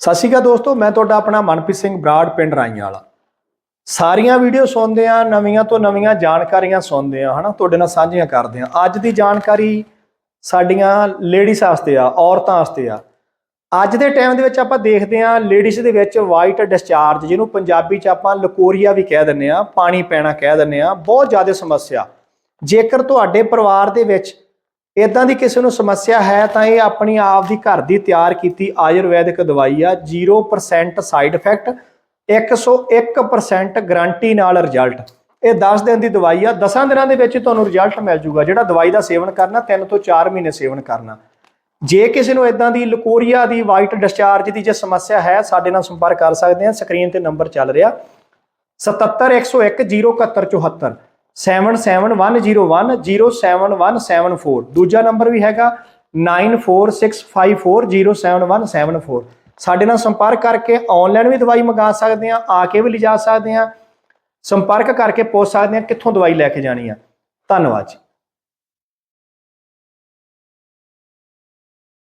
ਸਤਿ ਸ਼੍ਰੀ ਅਕਾਲ ਦੋਸਤੋ, ਮੈਂ ਤੁਹਾਡਾ ਆਪਣਾ ਮਨਪ੍ਰੀਤ ਸਿੰਘ ਬਰਾੜ ਪਿੰਡ ਰਾਈਆਂ ਵਾਲਾ ਸਾਰੀਆਂ ਵੀਡੀਓ ਸੁਣਦੇ ਆ ਨਵੀਆਂ ਤੋਂ ਨਵੀਆਂ ਜਾਣਕਾਰੀਆਂ ਸੁਣਦੇ ਆ ਹਨਾ? ਤੁਹਾਡੇ ਨਾਲ ਸਾਂਝੀਆਂ ਕਰਦੇ ਆ ਅੱਜ ਦੀ ਜਾਣਕਾਰੀ ਸਾਡੀਆਂ ਲੇਡੀਜ਼ ਵਾਸਤੇ ਆ, ਔਰਤਾਂ ਵਾਸਤੇ ਆ। ਅੱਜ ਦੇ ਟਾਈਮ ਦੇ ਵਿੱਚ ਆਪਾਂ ਦੇਖਦੇ ਆ ਲੇਡੀਜ਼ ਦੇ ਵਿੱਚ ਵਾਈਟ ਡਿਸਚਾਰਜ ਜਿਹਨੂੰ ਪੰਜਾਬੀ ਚ ਆਪਾਂ ਲਕੋਰੀਆ ਵੀ ਕਹਿ ਦਿੰਦੇ ਆ ਪਾਣੀ ਪੈਣਾ ਕਹਿ ਦਿੰਦੇ ਆ ਬਹੁਤ ਜ਼ਿਆਦਾ ਸਮੱਸਿਆ। ਜੇਕਰ ਤੁਹਾਡੇ ਪਰਿਵਾਰ ਦੇ ਵਿੱਚ ਇਦਾਂ ਦੀ ਕਿਸੇ ਨੂੰ ਸਮੱਸਿਆ ਹੈ ਤਾਂ ਇਹ ਆਪਣੀ ਆਪ ਦੀ ਘਰ ਦੀ ਤਿਆਰ ਕੀਤੀ ਆਯੁਰਵੈਦਿਕ ਦਵਾਈ ਆ 0% ਸਾਈਡ ਇਫੈਕਟ 101% ਗਾਰੰਟੀ ਨਾਲ ਰਿਜ਼ਲਟ ਇਹ 10 ਦਿਨ ਦੀ ਦਵਾਈ ਆ 10 ਦਿਨਾਂ ਦੇ ਵਿੱਚ ਤੁਹਾਨੂੰ ਰਿਜ਼ਲਟ ਮਿਲ ਜੂਗਾ। ਜਿਹੜਾ ਦਵਾਈ ਦਾ ਸੇਵਨ ਕਰਨਾ 3 ਤੋਂ 4 ਮਹੀਨੇ ਸੇਵਨ ਕਰਨਾ। ਜੇ ਕਿਸੇ ਨੂੰ ਇਦਾਂ ਦੀ ਲਕੋਰੀਆ ਦੀ ਵਾਈਟ ਡਿਸਚਾਰਜ ਦੀ ਜੇ ਸਮੱਸਿਆ ਹੈ, ਸਾਡੇ ਨਾਲ ਸੰਪਰਕ ਕਰ ਸਕਦੇ ਆ। ਸਕਰੀਨ ਤੇ ਨੰਬਰ ਚੱਲ ਰਿਹਾ। 7710107174 7710107174 ਦੂਜਾ ਨੰਬਰ ਵੀ ਹੈਗਾ 9465407174 ਸਾਡੇ ਨਾਲ ਸੰਪਰਕ ਕਰਕੇ ਆਨਲਾਈਨ ਵੀ ਦਵਾਈ ਮੰਗਾ ਸਕਦੇ ਆ ਆ ਕੇ ਵੀ ਲਿਜਾ ਸਕਦੇ ਆ ਸੰਪਰਕ ਕਰਕੇ ਪੁੱਛ ਸਕਦੇ ਆ ਕਿੱਥੋਂ ਦਵਾਈ ਲੈ ਕੇ ਜਾਣੀ ਆ। ਧੰਨਵਾਦ ਜੀ।